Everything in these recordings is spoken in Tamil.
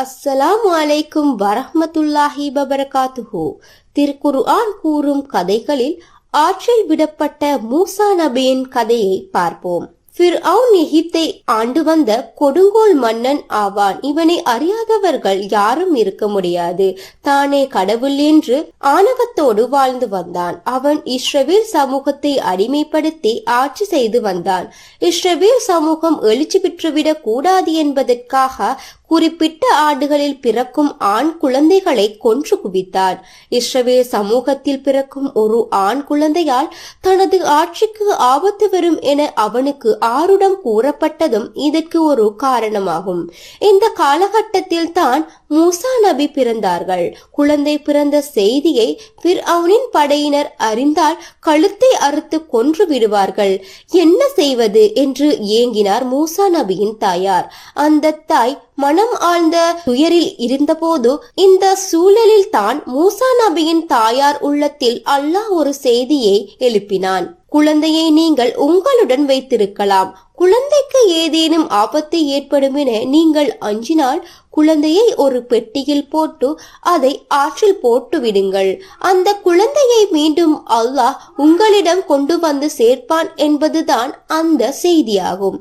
அஸ்ஸலாமு அலைக்கும் வரஹ்மத்துல்லாஹி வபரகாத்துஹு. திருக்குர்ஆன் கூறும் கதைகளில் ஆற்றில் விடப்பட்ட மூசா நபியின் கதையை பார்ப்போம். ஃபிர்அவுன் எகிப்தை ஆண்டு வந்த கொடுங்கோல் மன்னன் ஆவான். இவனை அறியாதவர்கள் யாரும் இருக்க முடியாது. தானே கடவுள் என்று ஆணவத்தோடு வாழ்ந்து வந்தான். அவன் இஸ்ரவேல் சமூகத்தை அடிமைப்படுத்தி ஆட்சி செய்து வந்தான். இஸ்ரவேல் சமூகம் எழுச்சி பெற்றுவிடக் கூடாது என்பதற்காக குறிப்பிட்ட ஆண்டுகளில் பிறக்கும் ஆண் குழந்தைகளை கொன்று குவித்தார். இஸ்ரவேல் சமூகத்தில் பிறக்கும் ஒரு ஆண் குழந்தையால் தனது ஆட்சிக்கு ஆபத்து வரும் என அவனுக்கு ஆருடம் கூறப்பட்டதும் இதற்கு ஒரு காரணமாகும். இந்த காலகட்டத்தில் தான் மூசா நபி பிறந்தார்கள். குழந்தை பிறந்த செய்தியை பிர்அவுனின் படையினர் அறிந்தால் கழுத்தை அறுத்து கொன்று விடுவார்கள். என்ன செய்வது என்று ஏங்கினார் மூசா நபியின் தாயார். அந்த தாய் மனம் ஆழ்ந்த துயரில் இருந்தபோது இந்த சூழலில் தான் மூசா நபியின் தாயார் உள்ளத்தில் அல்லாஹ் ஒரு செய்தியை எழுப்பினான். குழந்தையை நீங்கள் உங்களுடன் வைத்திருக்கலாம். குழந்தைக்கு ஏதேனும் ஆபத்து ஏற்படும் என நீங்கள் அஞ்சினால் குழந்தையை ஒரு பெட்டியில் போட்டு அதை ஆற்றில் போட்டு விடுங்கள். அந்த குழந்தையை மீண்டும் அல்லாஹ் உங்களிடம் கொண்டு வந்து சேர்ப்பான் என்பதுதான் அந்த செய்தியாகும்.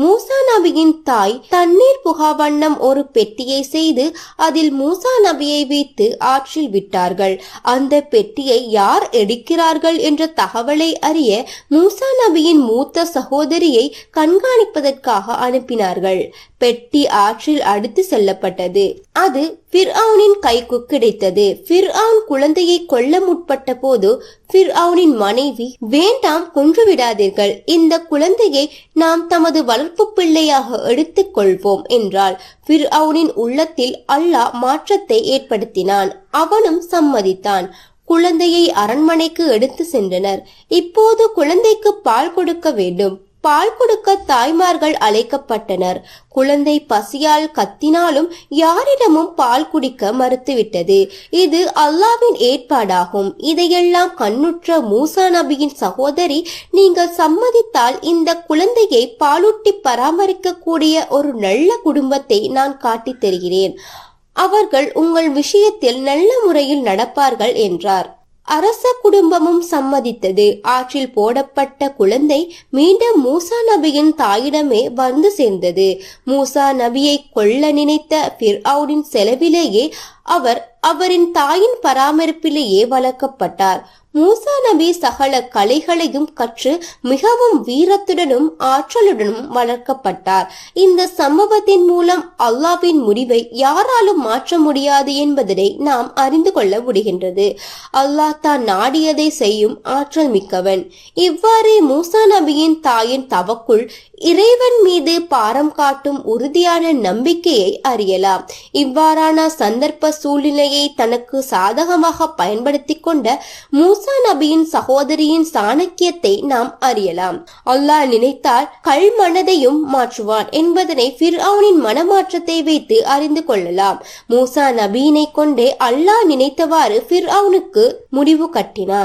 மூசா நபியின் தாய் தண்ணீர் புகா வண்ணம் ஒரு பெட்டியை செய்து அதில் மூசா நபியை வைத்து ஆற்றில் விட்டார்கள். அந்த பெட்டியை யார் எடுக்கிறார்கள் என்ற தகவலை அறிய மூசா நபியின் மூத்த சகோதரியை கண்காணிப்பதற்காக அனுப்பினார்கள். பெட்டி ஆற்றில் அடுத்து செல்லப்பட்டது. அது ஃபிர்அவுனின் கைக்கு கிடைத்தது. ஃபிர்அவுன் குழந்தையை கொல்ல முற்பட்ட போது ஃபிர்அவுனின் மனைவி வேண்டாம் கொன்று விடாதீர்கள். இந்த குழந்தையை நாம் தமது வளர்ப்பு பிள்ளையாக எடுத்துக் கொள்வோம் என்றால் ஃபிர்அவுனின் உள்ளத்தில் அல்லாஹ் மாற்றத்தை ஏற்படுத்தினான். அவனும் சம்மதித்தான். குழந்தையை அரண்மனைக்கு எடுத்து சென்றனர். இப்போது குழந்தைக்கு பால் கொடுக்க வேண்டும். பால் கொடுக்க தாய்மார்கள் அழைக்கப்பட்டனர். குழந்தை பசியால் கத்தினாலும் யாரிடமும் பால் குடிக்க மறுத்துவிட்டது. இது அல்லாவின் ஏற்பாடாகும். இதையெல்லாம் கண்ணுற்ற மூசா நபியின் சகோதரி நீங்கள் சம்மதித்தால் இந்த குழந்தையை பாலூட்டி பராமரிக்கக்கூடிய ஒரு நல்ல குடும்பத்தை நான் காட்டித் தருகிறேன் அவர்கள் உங்கள் விஷயத்தில் நல்ல முறையில் நடப்பார்கள் என்றார். அரச குடும்பமும் சம்மதித்தது. ஆற்றில் போடப்பட்ட குழந்தை மீண்டும் மூசா நபியின் தாயிடமே வந்து சேர்ந்தது. மூசா நபியை கொல்ல நினைத்த பிர்அவுனின் செலவிலேயே அவர் அவரின் தாயின் பராமரிப்பிலேயே வளர்க்கப்பட்டார். மூசா நபி சகல கலைகளையும் கற்று மிகவும் வீரத்துடனும் ஆற்றலுடனும் வளர்க்கப்பட்டார். இந்த சம்பவத்தின் மூலம் அல்லாவின் முடிவை யாராலும் மாற்ற முடியாது என்பதனை நாம் அறிந்து கொள்ள முடிகின்றது. அல்லாஹ் தான் நாடியதை செய்யும் ஆற்றல் மிக்கவன். இவ்வாறே மூசா நபியின் தாயின் தவக்குள் இறைவன் மீது பாரம் காட்டும் உறுதியான நம்பிக்கையை அறியலாம். இவ்வாறான சந்தர்ப்ப சூழ்நிலையை தனக்கு சாதகமாக பயன்படுத்திக் கொண்ட மூசா நபியின் சகோதரியின் சாணக்கியத்தை நாம் அறியலாம். அல்லாஹ் நினைத்தால் கல் மனதையும் மாற்றுவான் என்பதனை பிர்ஆனின் மனமாற்றத்தை வைத்து அறிந்து கொள்ளலாம். மூசா நபியினை கொண்டே அல்லாஹ் நினைத்தவாறு பிர்ஆனுக்கு முடிவு கட்டினான்.